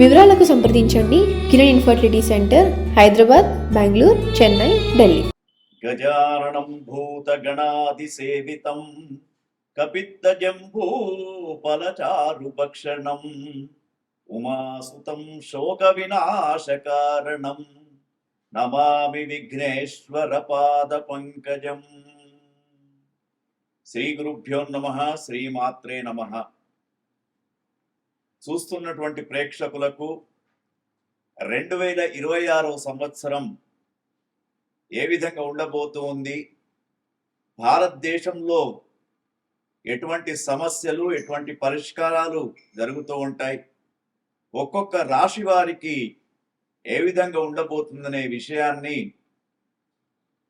వివరాలకు సంప్రదించండి. Kiran infertility centre Hyderabad Bengaluru Chennai Delhi. గజాననం భూతగణాదిసేవితం కపిత్తజంబూఫలచారుభక్షణం ఉమాసుతం శోక వినాశకారణం నమామి విఘ్నేశ్వర పాద పంకజం. శ్రీ గురుభ్యో నమ శ్రీమాత్రే నమ. చూస్తున్నటువంటి ప్రేక్షకులకు రెండు వేల ఇరవై ఆరవ సంవత్సరం ఏ విధంగా ఉండబోతూ ఉంది? భారతదేశంలో ఎటువంటి సమస్యలు ఎటువంటి పరిష్కారాలు జరుగుతూ ఉంటాయి? ఒక్కొక్క రాశి వారికి ఏ విధంగా ఉండబోతుందనే విషయాన్ని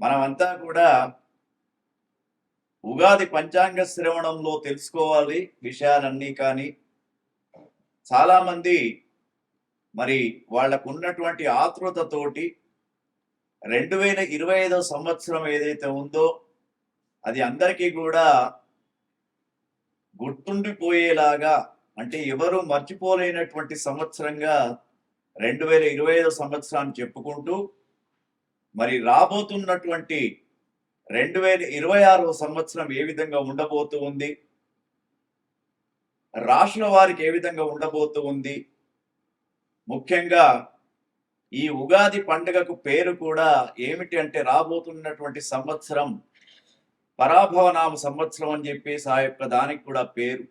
మనమంతా కూడా ఉగాది పంచాంగ శ్రవణంలో తెలుసుకోవాలి. విషయాలన్నీ కానీ చాలామంది మరి వాళ్ళకు ఉన్నటువంటి ఆతృతతోటి రెండు వేల ఇరవై ఐదో సంవత్సరం ఏదైతే ఉందో అది అందరికీ కూడా గుర్తుండిపోయేలాగా అంటే ఎవరు మర్చిపోలేనటువంటి సంవత్సరంగా రెండు వేల ఇరవై ఐదో సంవత్సరాన్ని చెప్పుకుంటూ మరి రాబోతున్నటువంటి రెండు వేల ఇరవై ఆరో సంవత్సరం ఏ విధంగా ఉండబోతూ ఉంది? రాష్ట్ర వారికి ఏ విధంగా ఉండబోతూ ఉంది? ముఖ్యంగా ఈ ఉగాది పండుగకు పేరు కూడా ఏమిటి అంటే రాబోతున్నటువంటి సంవత్సరం పరాభవనామ సంవత్సరం అని చెప్పేసి ఆ యొక్క దానికి కూడా పేరు.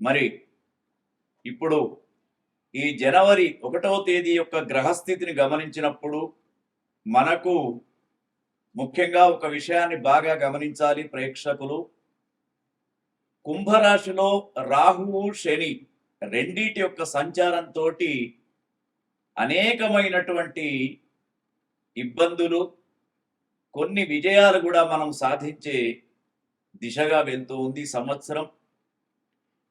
మరి ఇప్పుడు ఈ జనవరి ఒకటవ తేదీ యొక్క గ్రహస్థితిని గమనించినప్పుడు మనకు ముఖ్యంగా ఒక విషయాన్ని బాగా గమనించాలి ప్రేక్షకులు. కుంభరాశిలో రాహువు శని రెండిటి యొక్క సంచారంతో అనేకమైనటువంటి ఇబ్బందులు కొన్ని విజయాలు కూడా మనం సాధించే దిశగా వెళ్తూ ఉంది సంవత్సరం.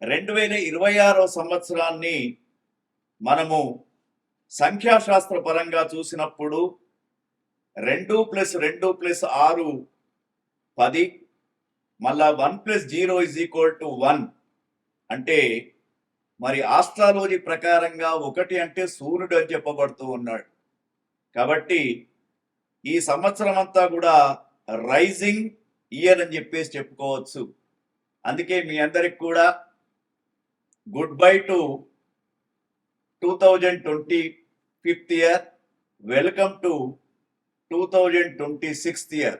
రెండు వేల ఇరవై ఆరో సంవత్సరాన్ని మనము సంఖ్యాశాస్త్ర పరంగా చూసినప్పుడు రెండు ప్లస్ రెండు ప్లస్ ఆరు పది మళ్ళా one plus zero is equal to one అంటే మరి ఆస్ట్రాలజీ ప్రకారంగా ఒకటి అంటే సూర్యుడు అని చెప్పబడుతూ ఉన్నాడు. కాబట్టి ఈ సంవత్సరం అంతా కూడా రైజింగ్ ఇయర్ అని చెప్పేసి చెప్పుకోవచ్చు. అందుకే మీ అందరికి కూడా goodbye to two thousand twenty fifth year welcome to two thousand twenty sixth year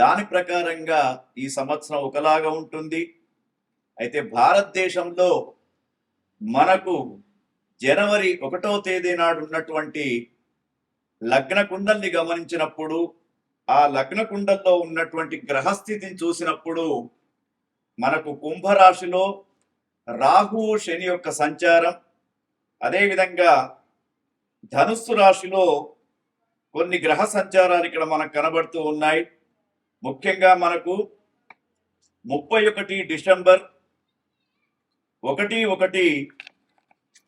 దాని ప్రకారంగా ఈ సంవత్సరం ఒకలాగా ఉంటుంది. అయితే భారతదేశంలో మనకు జనవరి ఒకటో తేదీ నాడు ఉన్నటువంటి లగ్న కుండల్ని గమనించినప్పుడు ఆ లగ్న కుండల్లో ఉన్నటువంటి గ్రహస్థితిని చూసినప్పుడు మనకు కుంభరాశిలో రాహువు శని యొక్క సంచారం అదేవిధంగా ధనుస్సు రాశిలో కొన్ని గ్రహ సంచారాలు ఇక్కడ మనకు కనబడుతూ ఉన్నాయి. ముఖ్యంగా మనకు ముప్పై ఒకటి డిసెంబర్ ఒకటి ఒకటి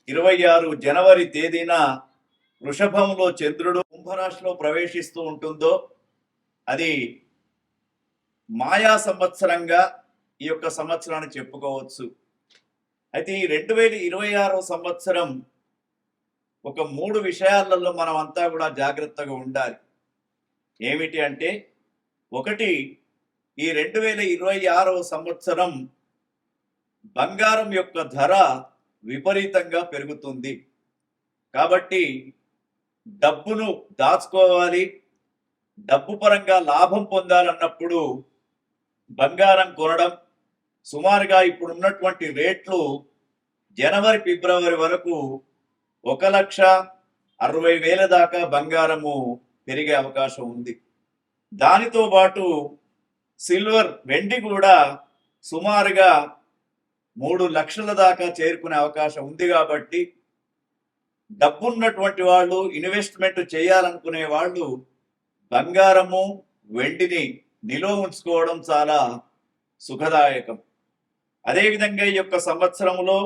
ఇరవై ఆరు జనవరి తేదీన వృషభంలో చంద్రుడు కుంభరాశిలో ప్రవేశిస్తూ ఉంటుందో అది మాయా సంవత్సరంగా ఈ యొక్క సంవత్సరాన్ని చెప్పుకోవచ్చు. అయితే ఈ రెండు వేల ఇరవై ఆరో సంవత్సరం ఒక మూడు విషయాలలో మనం అంతా కూడా జాగ్రత్తగా ఉండాలి. ఏమిటి అంటే ఒకటి ఈ రెండు వేల ఇరవై ఆరవ సంవత్సరం బంగారం యొక్క ధర విపరీతంగా పెరుగుతుంది. కాబట్టి డబ్బును దాచుకోవాలి డబ్బు పరంగా లాభం పొందాలన్నప్పుడు బంగారం కొనడం సుమారుగా ఇప్పుడు ఉన్నటువంటి రేట్లు జనవరి ఫిబ్రవరి వరకు ఒక లక్ష అరవై వేల దాకా బంగారము పెరిగే అవకాశం ఉంది. దానితో పాటు సిల్వర్ వెండి కూడా సుమారుగా మూడు లక్షల దాకా చేరుకునే అవకాశం ఉంది కాబట్టి డబ్బున్నటువంటి వాళ్ళు ఇన్వెస్ట్మెంట్ చేయాలనుకునే వాళ్ళు బంగారము వెండిని నిలువ ఉంచుకోవడం చాలా సుఖదాయకం. అదేవిధంగా ఈ యొక్క సంవత్సరంలో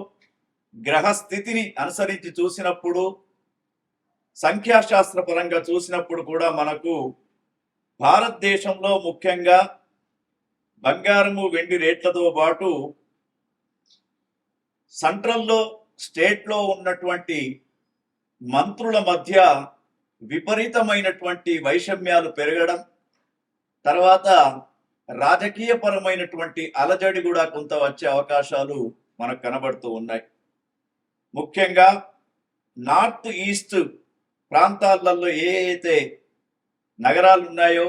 గ్రహస్థితిని అనుసరించి చూసినప్పుడు సంఖ్యాశాస్త్ర పరంగా చూసినప్పుడు కూడా మనకు భారతదేశంలో ముఖ్యంగా బంగారము వెండి రేట్లతో పాటు సెంట్రల్లో స్టేట్లో ఉన్నటువంటి మంత్రుల మధ్య విపరీతమైనటువంటి వైషమ్యాలు పెరగడం తర్వాత రాజకీయపరమైనటువంటి అలజడి కూడా కొంత వచ్చే అవకాశాలు మనకు కనబడుతూ ఉన్నాయి. ముఖ్యంగా నార్త్ ఈస్ట్ ప్రాంతాలలో ఏ అయితే నగరాలు ఉన్నాయో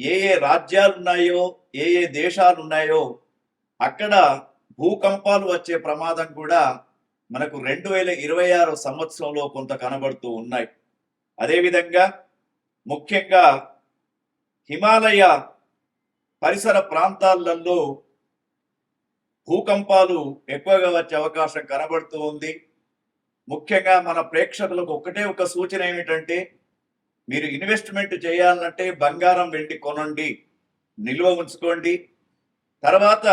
ఏ ఏ రాజ్యాలు ఉన్నాయో ఏ ఏ దేశాలు ఉన్నాయో అక్కడ భూకంపాలు వచ్చే ప్రమాదం కూడా మనకు రెండు వేల ఇరవై ఆరు సంవత్సరంలో కొంత కనబడుతూ ఉన్నాయి. అదేవిధంగా ముఖ్యంగా హిమాలయ పరిసర ప్రాంతాలలో భూకంపాలు ఎక్కువగా వచ్చే అవకాశం కనబడుతూ ఉంది. ముఖ్యంగా మన ప్రేక్షకులకు ఒకటే ఒక సూచన ఏమిటంటే మీరు ఇన్వెస్ట్మెంట్ చేయాలంటే బంగారం వెండి కొనండి నిల్వ ఉంచుకోండి. తర్వాత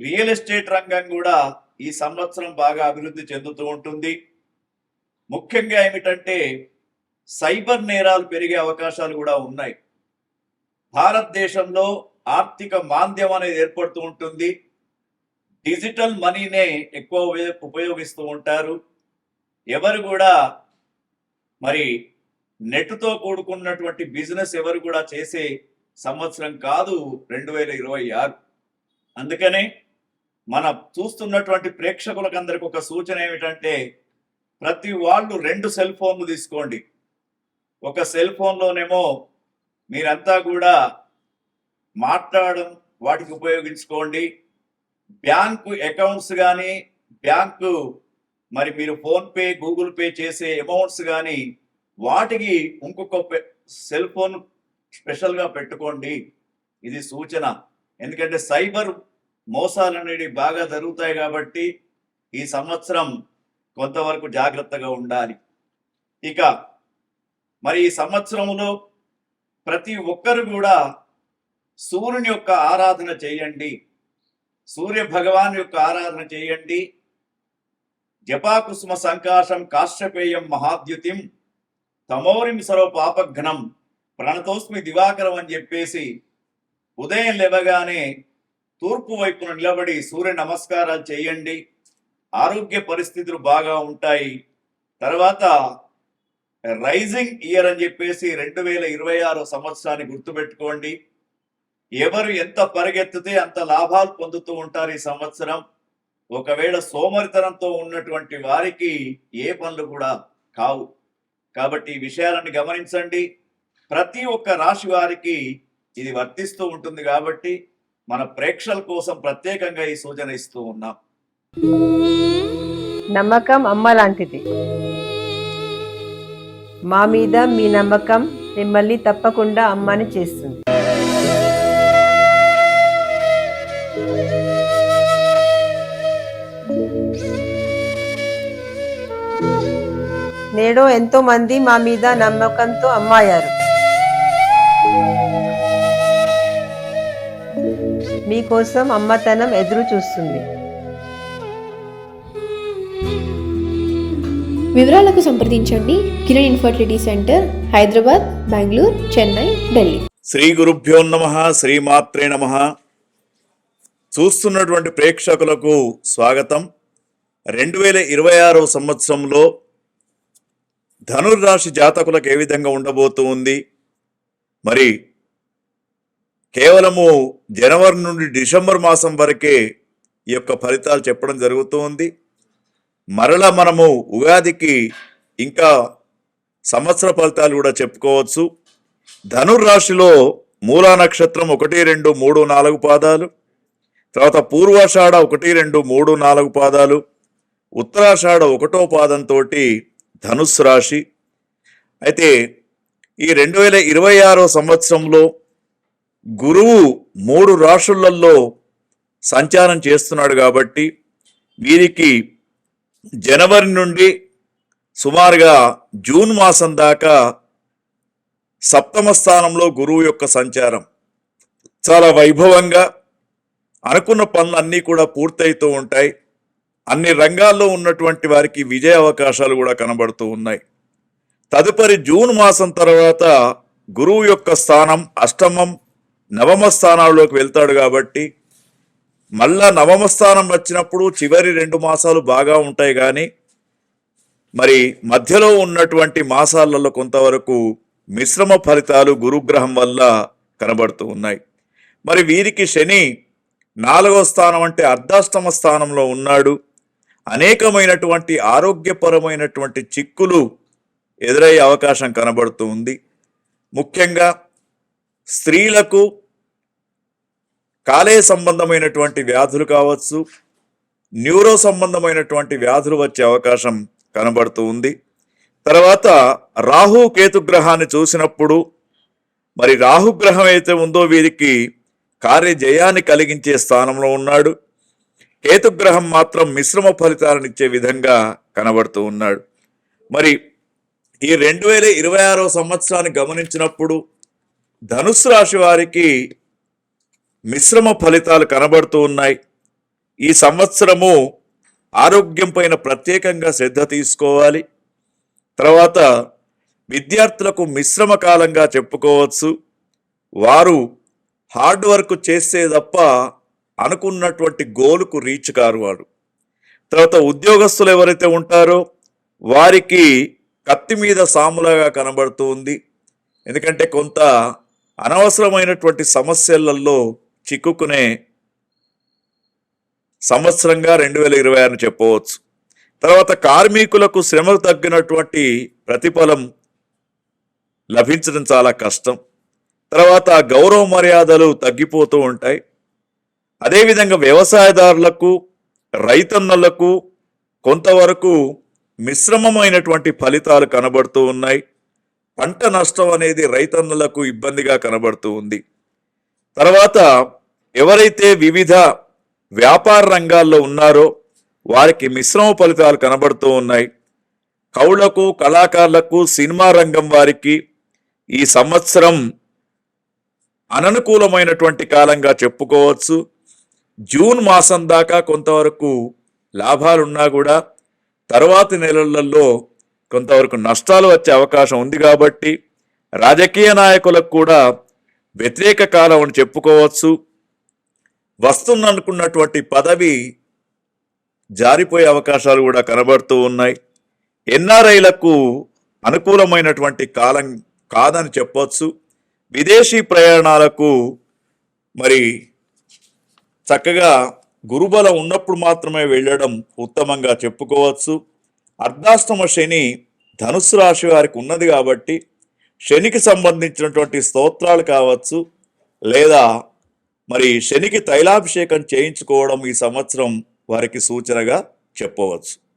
రియల్ ఎస్టేట్ రంగం కూడా ఈ సంవత్సరం బాగా అభివృద్ధి చెందుతూ ఉంటుంది. ముఖ్యంగా ఏమిటంటే సైబర్ నేరాలు పెరిగే అవకాశాలు కూడా ఉన్నాయి. భారతదేశంలో ఆర్థిక మాంద్యం అనేది ఏర్పడుతూ ఉంటుంది. డిజిటల్ మనీనే ఎక్కువ ఉపయోగిస్తూ ఉంటారు. ఎవరు కూడా మరి నెట్తో కూడుకున్నటువంటి బిజినెస్ ఎవరు కూడా చేసే సంవత్సరం కాదు రెండు వేల ఇరవై ఆరు. అందుకనే మన చూస్తున్నటువంటి ప్రేక్షకులకందరికి ఒక సూచన ఏమిటంటే ప్రతి వాళ్ళు రెండు సెల్ ఫోన్లు తీసుకోండి. ఒక సెల్ ఫోన్లోనేమో మీరంతా కూడా మాట్లాడడం వాటికి ఉపయోగించుకోండి. బ్యాంకు అకౌంట్స్ కానీ బ్యాంకు మరి మీరు ఫోన్పే గూగుల్ పే చేసే అమౌంట్స్ కానీ వాటికి ఇంకొక పె- సెల్ ఫోన్ స్పెషల్గా పెట్టుకోండి. ఇది సూచన. ఎందుకంటే సైబర్ మోసాలు అనేవి బాగా జరుగుతాయి కాబట్టి ఈ సంవత్సరం కొంతవరకు జాగ్రత్తగా ఉండాలి. ఇక మరి ఈ సంవత్సరంలో ప్రతి ఒక్కరు కూడా సూర్యుని యొక్క ఆరాధన చేయండి. సూర్య భగవాన్ యొక్క ఆరాధన చేయండి. జపాకుసుమ సంకాశం కాశ్యపేయం మహాద్యుతిం తమోరిం సర్వ పాపఘ్నం ప్రణతోస్మి దివాకరం అని చెప్పేసి ఉదయం లేవగానే తూర్పు వైపున నిలబడి సూర్య నమస్కారాలు చేయండి. ఆరోగ్య పరిస్థితులు బాగా ఉంటాయి. తర్వాత రైజింగ్ ఇయర్ అని చెప్పేసి రెండు వేల ఇరవై ఆరు సంవత్సరాన్ని గుర్తుపెట్టుకోండి. ఎవరు ఎంత పరిగెత్తితే అంత లాభాలు పొందుతూ ఉంటారు ఈ సంవత్సరం. ఒకవేళ సోమరితనంతో ఉన్నటువంటి వారికి ఏ పనులు కూడా కావు. కాబట్టి ఈ విషయాలను గమనించండి. ప్రతి ఒక్క రాశి వారికి ఇది వర్తిస్తూ ఉంటుంది కాబట్టి మన ప్రేక్షకుల కోసం ప్రత్యేకంగా ఈ సూచన ఇస్తూ ఉన్నాం. నమ్మకం అమ్మ లాంటిది. మా మీద మీ నమ్మకం మిమ్మల్ని తప్పకుండా అమ్మని చేస్తుంది. నేడు ఎంతో మంది మా మీద నమ్మకంతో అమ్మాయారు. మీకోసం అమ్మతనం ఎదురు చూస్తుంది. వివరాలకు సంప్రదించండి. Kiran infertility centre Hyderabad Bengaluru Chennai Delhi. Shri గురుభ్యో నమ శ్రీమాత్రే నమ. చూస్తున్నటువంటి ప్రేక్షకులకు స్వాగతం. రెండు వేల ఇరవై ఆరవ సంవత్సరంలో ధనుర్రాశి జాతకులకు ఏ విధంగా ఉండబోతుంది? మరి కేవలము జనవరి నుండి డిసెంబర్ మాసం వరకే ఈ యొక్క ఫలితాలు చెప్పడం జరుగుతూ ఉంది మరల మనము ఉగాదికి ఇంకా సంవత్సర ఫలితాలు కూడా చెప్పుకోవచ్చు. ధనుర్రాశిలో మూలా నక్షత్రం ఒకటి రెండు మూడు నాలుగు పాదాలు. తర్వాత పూర్వాషాఢ ఒకటి రెండు మూడు నాలుగు పాదాలు. ఉత్తరాషాఢ ఒకటో పాదంతో ధనుస్సు రాశి. అయితే ఈ రెండు వేల ఇరవై ఆరో సంవత్సరంలో గురువు మూడు రాశులలో సంచారం చేస్తున్నాడు కాబట్టి వీరికి జనవరి నుండి సుమారుగా జూన్ మాసం దాకా సప్తమ స్థానంలో గురువు యొక్క సంచారం. చాలా వైభవంగా అనుకున్న పనులు అన్నీ కూడా పూర్తయితూ ఉంటాయి. అన్ని రంగాల్లో ఉన్నటువంటి వారికి విజయ అవకాశాలు కూడా కనబడుతూ ఉన్నాయి. తదుపరి జూన్ మాసం తర్వాత గురువు యొక్క స్థానం అష్టమం నవమ స్థానాల్లోకి వెళ్తాడు కాబట్టి మళ్ళా నవమ స్థానం వచ్చినప్పుడు చివరి రెండు మాసాలు బాగా ఉంటాయి కానీ మరి మధ్యలో ఉన్నటువంటి మాసాలలో కొంతవరకు మిశ్రమ ఫలితాలు గురుగ్రహం వల్ల కనబడుతూ ఉన్నాయి. మరి వీరికి శని నాలుగో స్థానం అంటే అర్ధాష్టమ స్థానంలో ఉన్నాడు. అనేకమైనటువంటి ఆరోగ్యపరమైనటువంటి చిక్కులు ఎదురయ్యే అవకాశం కనబడుతూ ఉంది. ముఖ్యంగా స్త్రీలకు కాలేయ సంబంధమైనటువంటి వ్యాధులు కావచ్చు న్యూరో సంబంధమైనటువంటి వ్యాధులు వచ్చే అవకాశం కనబడుతూ ఉంది. తర్వాత రాహు కేతు గ్రహాన్ని చూసినప్పుడు మరి రాహుగ్రహం అయితే ఉందో వీరికి కార్యజయాన్ని కలిగించే స్థానంలో ఉన్నాడు. కేతుగ్రహం మాత్రం మిశ్రమ ఫలితాలను ఇచ్చే విధంగా కనబడుతూ ఉన్నాడు. మరి ఈ రెండు వేల ఇరవై ఆరో సంవత్సరాన్ని గమనించినప్పుడు ధనుస్సు రాశి వారికి మిశ్రమ ఫలితాలు కనబడుతూ ఉన్నాయి. ఈ సంవత్సరము ఆరోగ్యం పైన ప్రత్యేకంగా శ్రద్ధ తీసుకోవాలి. తర్వాత విద్యార్థులకు మిశ్రమ కాలంగా చెప్పుకోవచ్చు. వారు హార్డ్ వర్క్ చేస్తే తప్ప అనుకున్నటువంటి గోలుకు రీచ్ కారు వారు. తర్వాత ఉద్యోగస్తులు ఎవరైతే ఉంటారో వారికి కత్తి మీద సాములాగా కనబడుతూ ఉంది. ఎందుకంటే కొంత అనవసరమైనటువంటి సమస్యలలో చిక్కుకునే సంవత్సరంగా రెండు వేల ఇరవై అని చెప్పవచ్చు. తర్వాత కార్మికులకు శ్రమకు తగ్గినటువంటి ప్రతిఫలం లభించడం చాలా కష్టం. తర్వాత గౌరవ మర్యాదలు తగ్గిపోతూ ఉంటాయి. అదేవిధంగా వ్యవసాయదారులకు రైతన్నలకు కొంతవరకు మిశ్రమమైనటువంటి ఫలితాలు కనబడుతూ ఉన్నాయి. పంట నష్టం అనేది రైతన్నులకు ఇబ్బందిగా కనబడుతూ ఉంది. తర్వాత ఎవరైతే వివిధ వ్యాపార రంగాల్లో ఉన్నారో వారికి మిశ్రమ ఫలితాలు కనబడుతూ ఉన్నాయి. కవులకు కళాకారులకు సినిమా రంగం వారికి ఈ సంవత్సరం అననుకూలమైనటువంటి కాలంగా చెప్పుకోవచ్చు. జూన్ మాసం దాకా కొంతవరకు లాభాలున్నా కూడా తర్వాతి నెలలలో కొంతవరకు నష్టాలు వచ్చే అవకాశం ఉంది కాబట్టి రాజకీయ నాయకులకు కూడా వ్యతిరేక కాలం అని చెప్పుకోవచ్చు. వస్తుందనుకున్నటువంటి పదవి జారిపోయే అవకాశాలు కూడా కనబడుతూ ఉన్నాయి. ఎన్ఆర్ఐలకు అనుకూలమైనటువంటి కాలం కాదని చెప్పొచ్చు. విదేశీ ప్రయాణాలకు మరి చక్కగా గురుబలం ఉన్నప్పుడు మాత్రమే వెళ్ళడం ఉత్తమంగా చెప్పుకోవచ్చు. అర్ధాష్టమ శని ధనుస్సు రాశి వారికి ఉన్నది కాబట్టి శనికి సంబంధించినటువంటి స్తోత్రాలు కావచ్చు లేదా మరి శనికి తైలాభిషేకం చేయించుకోవడం ఈ సంవత్సరం వారికి సూచనగా చెప్పవచ్చు